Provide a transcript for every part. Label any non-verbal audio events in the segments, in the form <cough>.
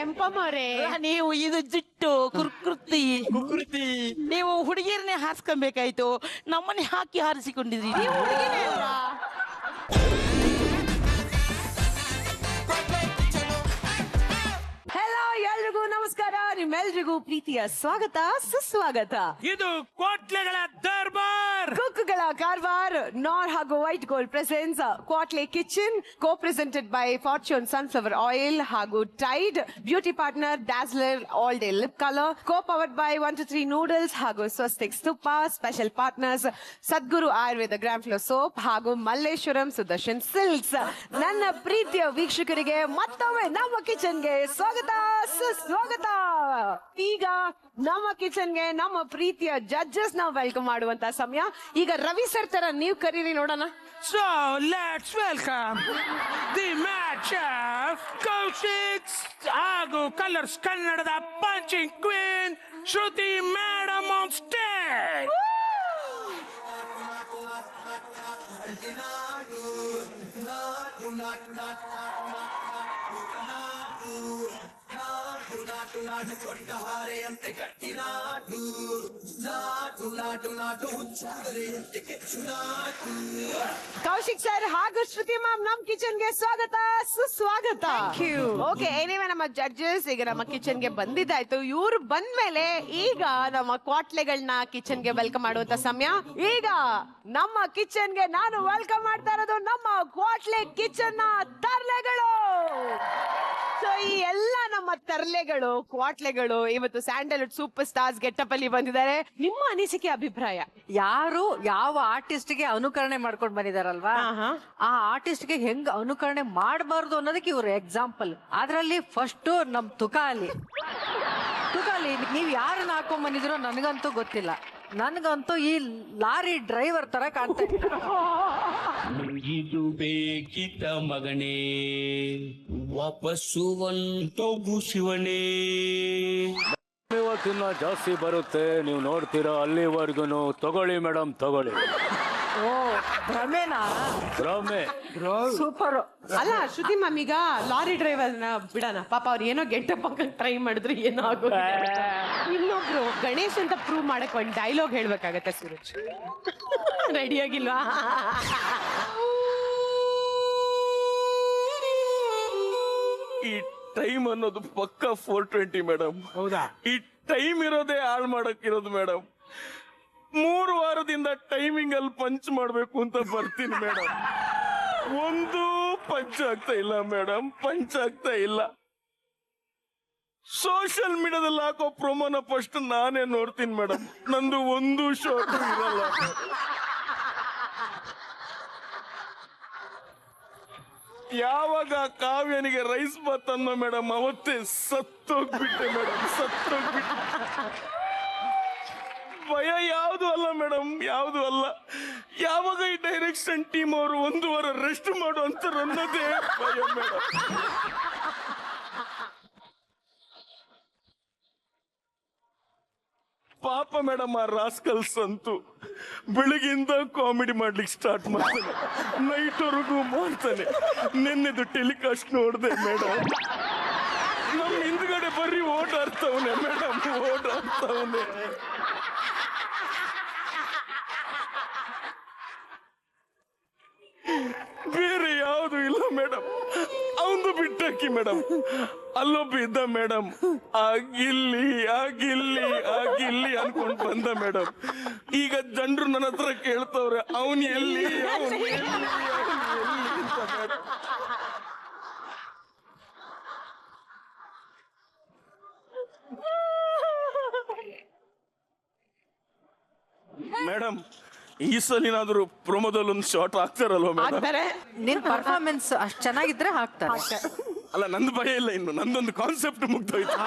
ಕೆಂಪಮ್ಮವ್ರೆ ನೀವು ಇದು ಜಿಟ್ಟು ಕುರ್ಕೃತಿ ಕುಕೃತಿ ನೀವು ಹುಡುಗಿಯರನ್ನೇ ಹಾರಿಸ್ಕೊಬೇಕಾಯ್ತು ನಮ್ಮನೆ ಹಾಕಿ ಹಾರಿಸಿಕೊಂಡಿದ್ರಿ. ನೀವು ಹುಡುಗಿನೇ ಹಲೋ ಹೆಲೋ ಎಲ್ರಿಗೂ ನಮಸ್ಕಾರ. ನಿಮ್ಮೆಲ್ರಿಗೂ ಪ್ರೀತಿಯ ಸ್ವಾಗತ ಸುಸ್ವಾಗತ. ಇದು ಕೋಟ್ಲೆಗಳ ದರ್ಬಾರ್! ಕುಕ್ಗಳ ಕಾರ್ವಾರ್ ನಾರ್ ಹಾಗೂ white gold presence ಕ್ವಾಟ್ಲೆ kitchen co presented by Fortune sunflower oil ಹಾಗೂ Tide beauty partner Dazzler all day lip colour co powered by one two three noodles ಹಾಗೂ Swastik ಸ್ತುಪ್ಪ special partners Sadguru Ayurveda grand flow soap ಹಾಗೂ Malleshwaram Sudarshan silks ನನ್ನ ಪ್ರೀತಿಯ ವೀಕ್ಷಕರಿಗೆ ಮತ್ತೊಮ್ಮೆ ನಮ್ಮ ಕಿಚನ್ಗೆ ಸ್ವಾಗತ ಸುಸ್ವಾಗತ. ಈಗ ನಮ್ಮ ಕಿಚನ್ಗೆ ನಮ್ಮ ಪ್ರೀತಿಯ ಜಡ್ಜಸ್ ನಾವು ವೆಲ್ಕಮ್ ಮಾಡುವಂತ ಸಮಯ. ಈಗ ರವಿ ಸರ್ ತರ ನೀವು ಕರೀರಿ ನೋಡೋಣ. So let's welcome the match Kaushik ಹಾಗೂ ಕಲರ್ಸ್ ಕನ್ನಡದ punching queen Shruti madam on stage Kaushik sir ಹಾಗೂ ಶ್ರುತಿ ಮ್ಯಾಮ್ ನಮ್ ಕಿಚನ್ಗೆ ಸ್ವಾಗತ ಸುಸ್ವಾಗತ. ಓಕೆ ಏನಿವೆ ನಮ್ಮ ಜಡ್ಜಸ್ ಈಗ ನಮ್ಮ ಕಿಚನ್ಗೆ ಬಂದಿದ್ದಾಯ್ತು. ಇವ್ರು ಬಂದ್ಮೇಲೆ ಈಗ ನಮ್ಮ ಕ್ವಾಟ್ಲೆಗಳನ್ನ ಕಿಚನ್ಗೆ ವೆಲ್ಕಮ್ ಮಾಡುವಂತ ಸಮಯ. ಈಗ ನಮ್ಮ ಕಿಚನ್ಗೆ ನಾನು ವೆಲ್ಕಮ್ ಮಾಡ್ತಾ ಇರೋದು ನಮ್ಮ ಕ್ವಾಟ್ಲೆ ಕಿಚನ್ನ ತರ್ಲೆಗಳು. ಸೊ ಈ ಎಲ್ಲ ನಮ್ಮ ತರ್ಲೆಗಳು ಕ್ವಾಟ್ಲೆಗಳು ಇವತ್ತು ಸ್ಯಾಂಡಲ್ವುಡ್ ಸೂಪರ್ ಸ್ಟಾರ್ಸ್ ಗೆಟಪ್ ಅಲ್ಲಿ ಬಂದಿದ್ದಾರೆ. ನಿಮ್ಮ ಅನಿಸಿಕೆ ಅಭಿಪ್ರಾಯ? ಯಾರು ಯಾವ ಆರ್ಟಿಸ್ಟ್ಗೆ ಅನುಕರಣೆ ಮಾಡ್ಕೊಂಡ್ ಬಂದಿದಾರಲ್ವಾ. ಆ ಆರ್ಟಿಸ್ಟ್ಗೆ ಹೆಂಗ್ ಅನುಕರಣೆ ಮಾಡಬಾರ್ದು ಅನ್ನೋದಕ್ಕೆ ಇವರು ಎಕ್ಸಾಂಪಲ್ ಅದ್ರಲ್ಲಿ ಫಸ್ಟ್ ನಮ್ ತುಕಾಲಿ. ತುಕಾಲಿ ನೀವ್ ಯಾರನ್ನ ಹಾಕೊಂಡ್ ಬಂದಿದ್ರೋ ನನಗಂತೂ ಗೊತ್ತಿಲ್ಲ. ನನ್ಗಂತೂ ಈ ಲಾರಿ ಡ್ರೈವರ್ ತರ ಕಾಣ್ತಾ. ಇದು ಬೇಕಿತ ಮಗನೇ ವಾಪಸ್ಸು ಶಿವನೇ ಇವತ್ತಿನ ಜಾಸ್ತಿ ಬರುತ್ತೆ ನೀವು ನೋಡ್ತೀರಾ ಅಲ್ಲಿವರೆಗೂ ತಗೊಳ್ಳಿ ಮೇಡಮ್ ತಗೊಳ್ಳಿ ಓ ಭ್ರಮೆನಾ? ರಮೆ ಸೂಪರ್. ಅಲ್ಲ ಶ್ರುತಿ ಮ್ಯಾಮ್ ಈಗ ಲಾರಿ ಡ್ರೈವರ್ನ ಬಿಡೋಣ. ಪಾಪ ಅವ್ರು ಏನೋ ಗೆಟ್ಟಪ್ ಪಕ್ಕ ಟ್ರೈ ಮಾಡಿದ್ರೆ ಏನೋ ಆಗೋದಿಲ್ಲ ಇನ್ನೊಬ್ರು ಗಣೇಶ್ ಅಂತ ಪ್ರೂವ್ ಮಾಡಕ್ ಒಂದ್ ಡೈಲಾಗ್ ಹೇಳ್ಬೇಕಾಗತ್ತೆ ಸೂರಜ್ ರೆಡಿ ಆಗಿಲ್ವಾ? ಈ ಟೈಮ್ ಅನ್ನೋದು ಪಕ್ಕ ಫೋರ್ ಟ್ವೆಂಟಿ ಮೇಡಮ್ ಹೌದಾ? ಈ ಟೈಮ್ ಇರೋದೇ ಹಾಳು ಮಾಡಕ್ ಇರೋದು ಮೇಡಮ್ ಮೂರು ವಾರದಿಂದ ಟೈಮಿಂಗ್ ಅಲ್ಲಿ ಪಂಚ್ ಮಾಡ್ಬೇಕು ಅಂತ ಬರ್ತೀನಿ ಮೇಡಮ್ ಒಂದು ಪಂಚ್ ಆಗ್ತಾ ಇಲ್ಲ ಮೇಡಮ್ ಪಂಚ್ ಆಗ್ತಾ ಇಲ್ಲ. ಸೋಷಿಯಲ್ ಮೀಡಿಯಾದಲ್ಲಿ ಹಾಕೋ ಪ್ರೊಮೋನ ಫಸ್ಟ್ ನಾನೇ ನೋಡ್ತೀನಿ ಮೇಡಮ್ ನಂದು ಒಂದು ಶಾರ್ಟ್ ಇರಲ್ಲ. ಯಾವಾಗ ಕಾವ್ಯನಿಗೆ ರೈಸ್ ಬಾತ್ ಅನ್ನೋ ಮೇಡಮ್ ಅವತ್ತೇ ಸತ್ತೋಗ್ಬಿಟ್ಟೆ ಮೇಡಮ್ ಸತ್ತೋಗ್ಬಿಟ್ಟೆ. ಭಯ ಯಾವುದು ಅಲ್ಲ ಮೇಡಮ್, ಯಾವುದು ಅಲ್ಲ. ಯಾವಾಗ ಈ ಡೈರೆಕ್ಷನ್ ಟೀಮ್ ಅವರು ಒಂದು ವಾರ ರೆಸ್ಟ್ ಮಾಡು ಅಂತ ಭಯ ಮೇಡಮ್. ಪಾಪ ಮೇಡಮ್ ಆ ರಾಸ್ಕಲ್ಸ್ ಅಂತೂ ಬೆಳಗಿಂದ ಕಾಮಿಡಿ ಮಾಡ್ಲಿಕ್ಕೆ ಸ್ಟಾರ್ಟ್ ಮಾಡ್ತಾನೆ. ನೈಟ್ವರೆಗೂ ಮಾಡ್ತಾನೆ. ನಿನ್ನೆದು ಟೆಲಿಕಾಸ್ಟ್ ನೋಡಿದೆ ಮೇಡಮ್. ನಮ್ಮ ಹಿಂದ್ಗಡೆ ಬರ್ರಿ ಓಡಾಡ್ತವನೆ ಮೇಡಮ್ ಓಡಾಡ್ತವನೆ ಬೇರೆ ಯಾವುದು ಇಲ್ಲ ಮೇಡಮ್. ಅವಂದು ಬಿಟ್ಟಾಕಿ ಮೇಡಮ್. ಅಲ್ಲೊಬ್ಬ ಇದ್ದ ಮೇಡಮ್. ಆಗಿಲ್ಲಿ ಆಗಿಲ್ಲಿ ಆಗಿಲ್ಲಿ ಅನ್ಕೊಂಡ್ ಬಂದ ಮೇಡಮ್. ಈಗ ಜನರು ನನ್ನ ಹತ್ರ ಕೇಳ್ತವ್ರೆ, ಅವನ್ ಎಲ್ಲಿ, ಅವ್ನ್ ಅವ್ನ್ ಮೇಡಮ್ ಈ ಸಲಿನಾದ್ರೂ ಪ್ರೊಮೋದಲ್ಲಿ ಒಂದು ಶಾರ್ಟ್ ಹಾಕ್ತಾರಲ್ವ ಮೇಡಮ್ ನಿನ್ ಪರ್ಫಾರ್ಮೆನ್ಸ್ ಅಷ್ಟ್ ಚೆನ್ನಾಗಿದ್ರೆ ಹಾಕ್ತಾರೆ. ಅಲ್ಲ ನಂದು ಭಯ ಇಲ್ಲ ಇನ್ನು. ನಂದೊಂದು ಕಾನ್ಸೆಪ್ಟ್ ಮುಗ್ದೋಯ್ತು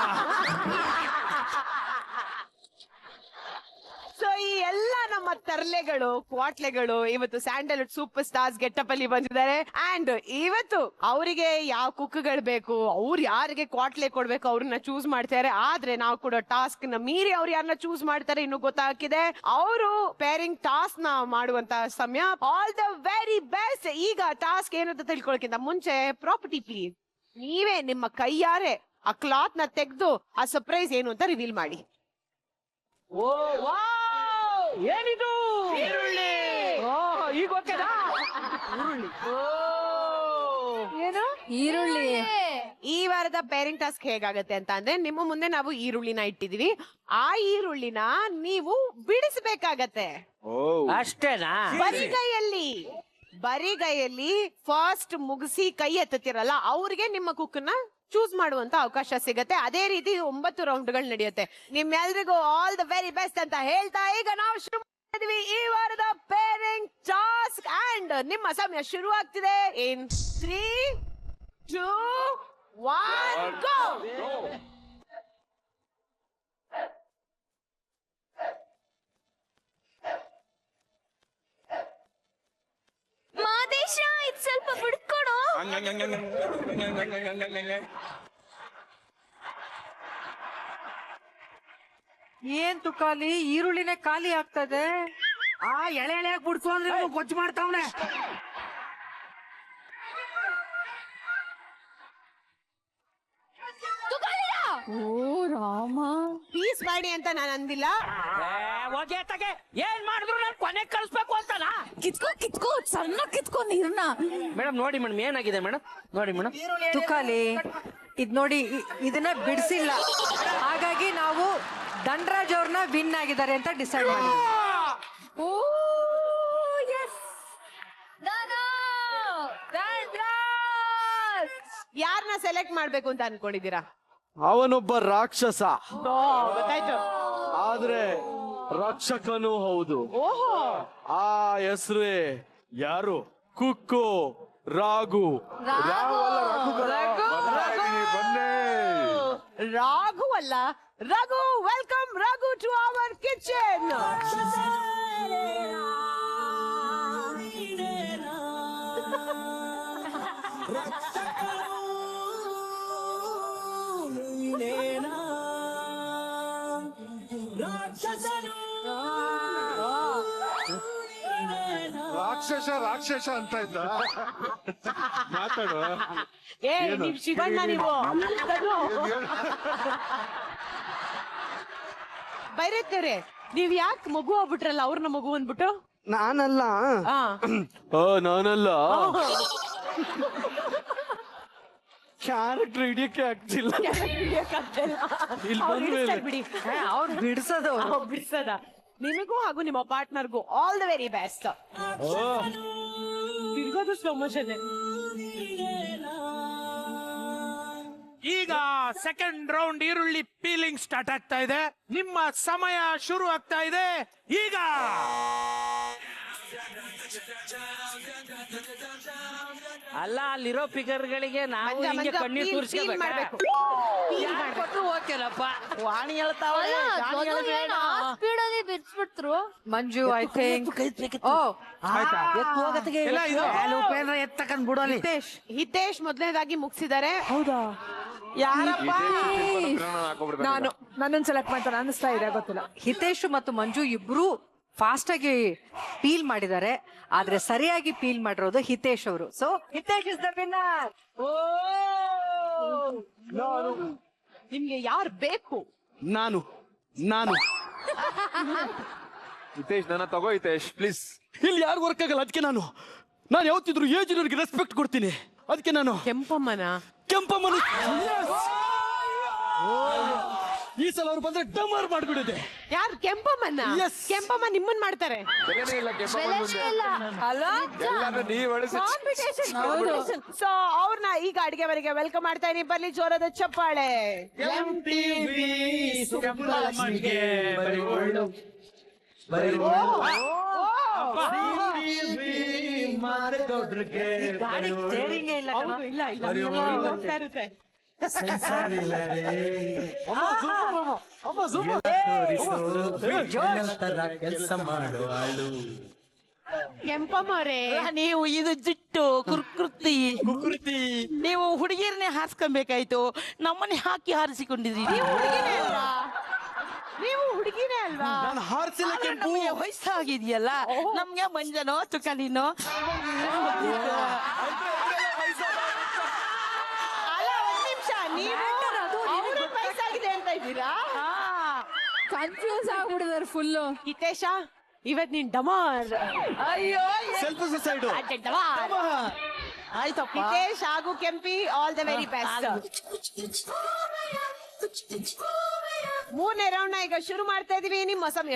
ಸೊ ಈ ಎಲ್ಲ ನಮ್ಮ ತರ್ಲೆಗಳು, ಕ್ವಾಟ್ಲೆಗಳು ಇವತ್ತು ಸ್ಯಾಂಡಲ್ವುಡ್ ಸೂಪರ್ ಸ್ಟಾರ್ಸ್ ಗೆಟಪ್ ಅಲ್ಲಿ ಬಂದಿದ್ದಾರೆ. ಅಂಡ್ ಇವತ್ತು ಅವರಿಗೆ ಯಾವ ಕುಕ್ಗಳು ಬೇಕು, ಅವ್ರು ಯಾರಿಗೆ ಕ್ವಾಟ್ಲೆ ಕೊಡ್ಬೇಕು ಅವ್ರನ್ನ ಚೂಸ್ ಮಾಡ್ತಾರೆ. ಆದ್ರೆ ನಾವು ಕೂಡ ಟಾಸ್ಕ್ನ ಮೀರಿ ಅವ್ರು ಯಾರನ್ನ ಚೂಸ್ ಮಾಡ್ತಾರೆ ಇನ್ನು ಗೊತ್ತಾಗಿದೆ ಅವರು ಪೇರಿಂಗ್ ಟಾಸ್ಕ್ನ ಮಾಡುವಂತ ಸಮಯ. ಆಲ್ ದ ವೆರಿ ಬೆಸ್ಟ್ ಈಗ ಟಾಸ್ಕ್ ಏನಂತ ತಿಳ್ಕೊಳಕ್ಕಿಂತ ಮುಂಚೆ ಪ್ರಾಪರ್ಟಿ ಪ್ಲೀಸ್ ನೀವೇ ನಿಮ್ಮ ಕೈಯಾರೆ ಆ ಕ್ಲಾತ್ನ ತೆಗೆದು ಆ ಸರ್ಪ್ರೈಸ್ ಏನು ಅಂತ ರಿವೀಲ್ ಮಾಡಿ. ಏನಿದು? ಈರುಳ್ಳಿ. ಈಗ ಓಕೆನಾ ಏನು? ಈರುಳ್ಳಿ. ಈ ವಾರದ ಪೇರೆಂಟ್ ಟಾಸ್ಕ್ ಹೇಗಾಗತ್ತೆ ಅಂತ ಅಂದ್ರೆ ನಿಮ್ಮ ಮುಂದೆ ನಾವು ಈರುಳ್ಳಿನ ಇಟ್ಟಿದೀವಿ ಆ ಈರುಳ್ಳಿನ ನೀವು ಬಿಡಿಸ್ಬೇಕಾಗತ್ತೆ. ಅಷ್ಟೇನಾ? ಬರಿಗೈಯಲ್ಲಿ ಬರಿಗೈಯಲ್ಲಿ ಫಾಸ್ಟ್ ಮುಗಿಸಿ ಕೈ ಎತ್ತುತ್ತಿರಲ್ಲ ಅವ್ರಿಗೆ ನಿಮ್ಮ ಕುಕ್ಕನ್ನ ಚೂಸ್ ಮಾಡುವಂತ ಅವಕಾಶ ಸಿಗುತ್ತೆ. ಅದೇ ರೀತಿ ಒಂಬತ್ತು ರೌಂಡ್ಗಳು ನಡೆಯುತ್ತೆ. ನಿಮ್ಮೆಲ್ರಿಗೂ ಆಲ್ ದ ವೆರಿ ಬೆಸ್ಟ್ ಅಂತ ಹೇಳ್ತಾ ಈಗ ನಾವು ಶುರು ಮಾಡಿದ್ವಿ ಈ ವಾರದ ಪೇರೆಂಟ್ ಟಾಸ್ಕ್ ಅಂಡ್ ನಿಮ್ಮ ಸಮಯ ಶುರು ಆಗ್ತಿದೆ in three two one go ಏನ್ ತುಕಾಲಿ? ಈರುಳ್ಳಿನೇ ಖಾಲಿ ಆಗ್ತದೆ. ಆ ಎಳೆ ಎಳೆ ಬಿಡ್ಸು ಅಂದ್ರೆ ಗೊಜ್ಜು ಮಾಡ್ತಾವ್ನೆ. ಓ ರಾಮ. ಪೀಸ್ ಮಾಡಿ ಅಂತ ನಾನು ಅಂದಿಲ್ಲ. ಹೋಗಿ ತಗೆ ಏನ್ ಮಾಡಿದ್ರು ನಾನು ಕೊನೆ ಕಳಿಸ್ಬೇಕು ಅಂತಲ್ಲ ಕಿತ್ಕೋ ಕಿತ್ಕೋ ಸಣ್ಣ ಕಿತ್ಕೋ ನೀರ್ನ. ಮೇಡಮ್ ನೋಡಿ ಮೇಡಮ್ ಏನಾಗಿದೆ ಮೇಡಮ್? ನೋಡಿ ಮೇಡಮ್. ತುಕಾಲಿ ಇದ್ ನೋಡಿ ಇ- ಇದನ್ನ ಬಿಡಿಸಿಲ್ಲ. ಹಾಗಾಗಿ ನಾವು ದಂಡರಾಜ್ ಅವ್ರನ್ನ ವಿನ್ ಆಗಿದ್ದಾರೆ ಅಂತ ಡಿಸೈಡ್ ಮಾಡಿ. ಓ ಎಸ್. ಯಾರನ್ನ ಸೆಲೆಕ್ಟ್ ಮಾಡ್ಬೇಕು ಅಂತ ಅನ್ಕೊಂಡಿದ್ದೀರಾ? ಅವನೊಬ್ಬ ರಾಕ್ಷಸ. ಗೊತ್ತಾಯ್ತು. ಆದ್ರೆ ರಕ್ಷಕನು ಹೌದು. ಓಹೋ. ಆ ಹೆಸ್ರೇ ಯಾರು? ಕುಕ್ಕು ರಾಗು ರಾವಲ್ಲ, ರಘು ಕಣ. ರಾಘು ಅಲ್ಲ Raghu welcome Raghu to our kitchen ರಾಕ್ಷಸ ರಾಕ್ಷಸ ಅಂತ ಇದ್ದ. ಮಾತಾಡು. ಏ ನೀವ್ ಶಿವಣ್ಣ ನೀವು. ರಘು. ಬೈರತ್ತೇರೆ ನೀವ್ ಯಾಕೆ ಮಗು ಆಗ್ಬಿಟ್ರಲ್ಲ ಅವ್ರನ್ನ ಮಗು ಅಂದ್ಬಿಟ್ಟು? ನಾನಲ್ಲ. ಆ ಓ ನಾನಲ್ಲ? ಕ್ಯಾರೆಕ್ಟರ್ ಹಿಡಿಯಕ್ಕೆ ಆಗ್ತಿಲ್ಲ. ಇಲ್ಲಿ ಅವ್ರು ಬಂದ್ಮೇಲೆ ಹಿಡಿಸ್ತಾರೆ ಬಿಡಿ ಅವ್ರು ಬಿಡಿಸೋದು. ಅವ್ರು ಬಿಡ್ಸದ? ನಿಮಗೂ ಹಾಗೂ ನಿಮ್ಮ ಪಾರ್ಟ್ನರ್ಗೂ ಆಲ್ ದ ವೆರಿ ಬೆಸ್ಟ್ ತಿರ್ಗೋದು ಸ್ಲೋ ಮೋಷನ್ ಈಗ ಸೆಕೆಂಡ್ ರೌಂಡ್ ಈರುಳ್ಳಿ ಪೀಲಿಂಗ್ ಸ್ಟಾರ್ಟ್ ಆಗ್ತಾ ಇದೆ. ನಿಮ್ಮ ಸಮಯ ಶುರು ಆಗ್ತಾ ಇದೆ. ಈಗ ಅಲ್ಲ ಅಲ್ಲಿರೋ ಫಿಗರ್ ಗಳಿಗೆ ನಾವು ಮಂಜ, ಹಿಂಗೆ ಮಂಜ, ಕಣ್ಣೀರ್ feel- feel ತೋರಿಸ್ಕೋಬೇಕಾ ಮಾಡ್ಬೇಕು. Feel ಮಾಡ್ಬೇಕು. ಓಕೆನಪ್ಪ ವಾಣಿ ಹೇಳ್ತಾವಳೆ ಜಾನಿ ಸ್ಪೀಡ್ ಅಲ್ಲಿ ಬಿಡ್ಸ್ಬಿಟ್ರು ಮಂಜು ಐ ಥಿಂಕ್ ಓ ಎತ್ತು ಹೋಗತ್ತಿಗೆ ಇಲ್ಲ, ಇದು? ಎತ್ತಕಂದ್ ಬಿಡೋಲಿ ಹಿತೇಶ್ ಹಿತೇಶ್ ಮೊದಲನೇದಾಗಿ ಮುಗಿಸಿದ್ದಾರೆ. ಹೌದಾ? ಯಾರಪ್ಪ? ನಾನು ನನ್ನೊಂದ್ ಸೆಲೆಕ್ಟ್ ಮಾಡ್ತಾರೆ ಅನಿಸ್ತಾ ಇದೆ ಗೊತ್ತಿಲ್ಲ. ಹಿತೇಶ್ ಮತ್ತು ಮಂಜು ಇಬ್ರು ಫಾಸ್ಟ್ ಆಗಿ ಪೀಲ್ ಮಾಡಿದ್ದಾರೆ ಆದ್ರೆ ಸರಿಯಾಗಿ ಪೀಲ್ ಮಾಡಿರೋದು ಹಿತೇಶ್ ಅವರು. So Hitesh is the winner ನಿಮ್ಗೆ ಯಾರು ಬೇಕು? ನಾನು ನಾನು. <laughs> ಹಿತೇಶ್ ನನ್ನ ತಗೋ ಹಿತೇಶ್ ಪ್ಲೀಸ್ ಇಲ್ಲಿ ಯಾರು ವರ್ಕ್ ಆಗಲ್ಲ ಅದಕ್ಕೆ ನಾನು. ನಾನು ಯಾವತ್ತಿದ್ರು ಏಜಿನವ್ರಿಗೆ ರೆಸ್ಪೆಕ್ಟ್ ಕೊಡ್ತೀನಿ. ಅದಕ್ಕೆ ನಾನು. ಕೆಂಪಮ್ಮನ? ಕೆಂಪಮ್ಮನ ಈ ಸಲ ಅವ್ರು ಬಂದ್ರೆ ಡಮರ್ ಮಾಡ್ಬಿಡಿದೆ ಯಾರು ಕೆಂಪಮ್ಮನ? Yes. ಕೆಂಪಮ್ಮ ನಿಮ್ಮನ್ ಮಾಡ್ತಾರೆ. ಬೆಲೆನೇ ಇಲ್ಲ ಕೆಂಪಮ್ಮನ ಮುಂದೆ. ಅಲ್ಲ ಎಲ್ಲಾನು ನೀವ್ ಅಳಿಸಿ ಸೊ ಅವ್ರನ್ನ ಈಗ ಅಡಿಗೆ ಮನೆಗೆ ವೆಲ್ಕಮ್ ಮಾಡ್ತಾ ಇದೀನಿ. ಬರ್ಲಿ ಜೋರದ ಚಪ್ಪಾಳೆ. ಗಾಡಿ ಸ್ಟೇರಿಂಗ್ ಇಲ್ಲ. ಇಲ್ಲ ಇಲ್ಲ. ಹೋಗ್ತಾ ಇರುತ್ತೆ. ಕೆಂಪಮ್ಮರೇ ನೀವು ಇದು ಜಿಟ್ಟು ಕುರ್ಕೃತಿ ಕುಕೃತಿ ನೀವು ಹುಡುಗಿರನ್ನೇ ಹಾರಿಸ್ಕೊಬೇಕಾಯ್ತು. ನಮ್ಮನೆ ಹಾಕಿ ಹುಡುಗಿನೇ ಅಲ್ವಾ? ನೀವು ಹುಡುಗಿನೇ ಅಲ್ವಾ? ನಾನು ಹಾರಿಸಿಲ್ಲ ಕೆಂಪು. ನಮಗೆ ವಯಸ್ಸಾಗಿದೆಯಲ್ಲ. ನಮ್ಗೆ ಮಂಜನೋ ತುಕಲಿನೋ ನಿಮಿಷ ನೀವು ಇದ್ದೀರಾ? ಕನ್ಫ್ಯೂಸ್ ಆಗ್ಬಿಡಿದಾರೆ ಫುಲ್ಲು ಹಿತೇಶ ಇವತ್ ನೀನ್ ಡಮಾರ್. ಅಯ್ಯೋ ಸೆಲ್ಫ್ ಸುಸೈಡ್ ಆಯ್ತಪ್ಪ. ಹಿತೇಶ್ ಹಾಗೂ Kempi all the very best ಮೂರನೇ ರೌಂಡ್ ಈಗ ಶುರು ಮಾಡ್ತಾ ಇದೀವಿ. ನಿಮ್ಮ ಸಮಯ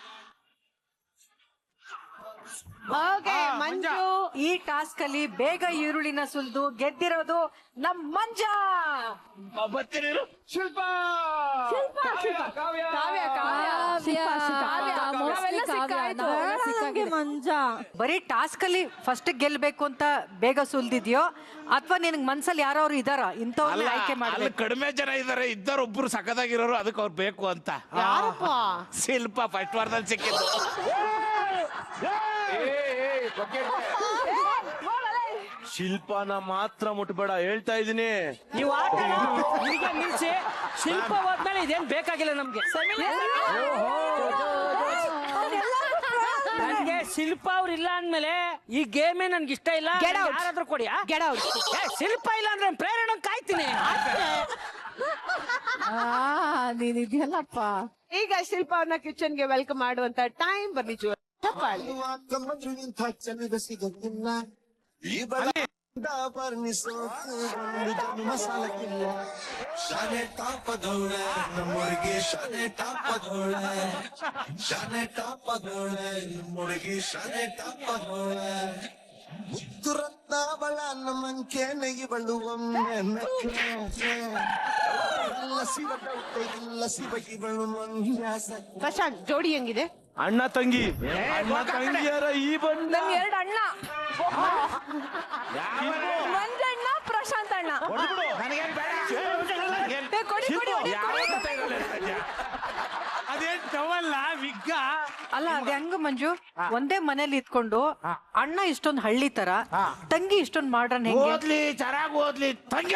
ಓಕೆ ಮಂಜು ಈ ಟಾಸ್ಕ್ ಅಲ್ಲಿ ಬೇಗ ಈರುಳ್ಳಿನ ಸುಲ್ದು ಗೆದ್ದಿರೋದು ನಮ್ ಮಂಜ. ಮಂಜ. ಬರೀ ಟಾಸ್ಕ್ ಅಲ್ಲಿ ಫಸ್ಟ್ ಗೆಲ್ಬೇಕು ಅಂತ ಬೇಗ ಸುಲ್ದಿದ್ಯೋ? ಅಥವಾ ನಿನಗ್ ಮನ್ಸಲ್ಲಿ ಯಾರು ಇದಾರ? ಇಂಥವ್ರನ್ನ ಆಯ್ಕೆ ಅಲ್ಲಿ ಮಾಡ್ಬೇಕು ಕಡಿಮೆ ಜನ ಇದಾರೆ. ಇದ್ದವ್ರು ಒಬ್ರು ಸಖದಾಗಿರೋರು ಅದಕ್ಕೆ ಅವ್ರು ಬೇಕು ಅಂತ. ಯಾರಪ್ಪ? ಶಿಲ್ಪ ಫಸ್ಟ್ ವಾರದಲ್ಲಿ ಸಿಕ್ಕಿದ್ದು. ಶಿಲ್ಪಾನ ಮಾತ್ರ ಮುಟ್ಬೇಡ ಹೇಳ್ತಾ ಇದೀನಿ ನೀವು ಆಟ ಈಗ ನಿಲ್ಸಿ ಶಿಲ್ಪ ಹೋದ್ಮೇಲೆ ಇದೇನ್ ಬೇಕಾಗಿಲ್ಲ ನಮ್ಗೆ. ನನ್ಗೆ ಶಿಲ್ಪ ಅವ್ರು ಇಲ್ಲ ಅಂದ್ಮೇಲೆ ಈ ಗೇಮೇ ನನ್ಗೆ ಇಷ್ಟ ಇಲ್ಲ Get out. ಯಾರಾದ್ರೂ ಕೊಡಿ ಆ? Get out. ಏ, ಶಿಲ್ಪ ಇಲ್ಲ ಅಂದ್ರೆ ಪ್ರೇರಣೆ ಕಾಯ್ತೀನಿ. ನೀನಿದ್ಯಲ್ಲಪ್ಪ ಈಗ ಶಿಲ್ಪ ಅವ್ರನ್ನ ಕಿಚನ್ಗೆ ವೆಲ್ಕಮ್ ಮಾಡುವಂತ ಟೈಮ್ ಬನ್ನಿ ಜೋರ್ ಚಪ್ಪಾಳೆ ಈ ಬಡ ಬರ್ನಿಸೋ ಮಸಾಲಕ್ಕಿಲ್ಲ ಶಾನೆ ಟಾಪದವಳೆ ನಮ್ಮೊಳಗೆ ಶಾನೆ ಟಾಪದವಳೆ ಶಾನೆ ಟಾಪದವಳೆ ನಮ್ಮೊಳಗೆ ಶಾನೆ ಟಾಪದವಳೆ ದುರತ್ನ ಬಳ ನಮ್ಮಂಕೆ ನೆಗಿ ಬಳ್ಳುವೊಮ್ಮೆ ಇಲ್ಲ ಶಿವ ಡೌಟೆ ಇಲ್ಲ ಶಿವಗಿ ಬಳ್ಳು ಮಂಗ್ಯಾಸ ಪ್ರಶಾಂತ್ ಜೋಡಿ ಹೆಂಗಿದೆ ಅಣ್ಣ ತಂಗಿ. ಅಣ್ಣ ತಂಗಿಯರ ಈ ಬಂಡ ಎರಡು ಅಣ್ಣ. ಒಂದಣ್ಣ ಪ್ರಶಾಂತ್ ಅಣ್ಣ. ಏ, ಕೊಡಿ ಕೊಡಿ ಕೊಡಿ, ಕೊಡಿ. ಅದೇನ್ ಟವಲ್ಲ ವಿಗ್ಗ? ಅಲ್ಲ ಅದ್ ಹೆಂಗ ಮಂಜು? ಒಂದೇ ಮನೇಲಿ ಇದ್ಕೊಂಡು ಅಣ್ಣ ಇಷ್ಟೊಂದು ಹಳ್ಳಿ ತರ ತಂಗಿ ಇಷ್ಟೊಂದ್ ಮಾಡ್ರನ್ ಹೆಂಗೆ? ಓದ್ಲಿ ತಂಗಿ ಓದ್ಲಿ. ತಂಗಿ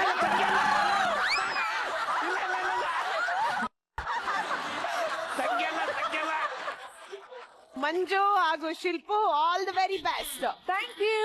ಮಂಜು ಹಾಗೂ Shilpu all the very best thank you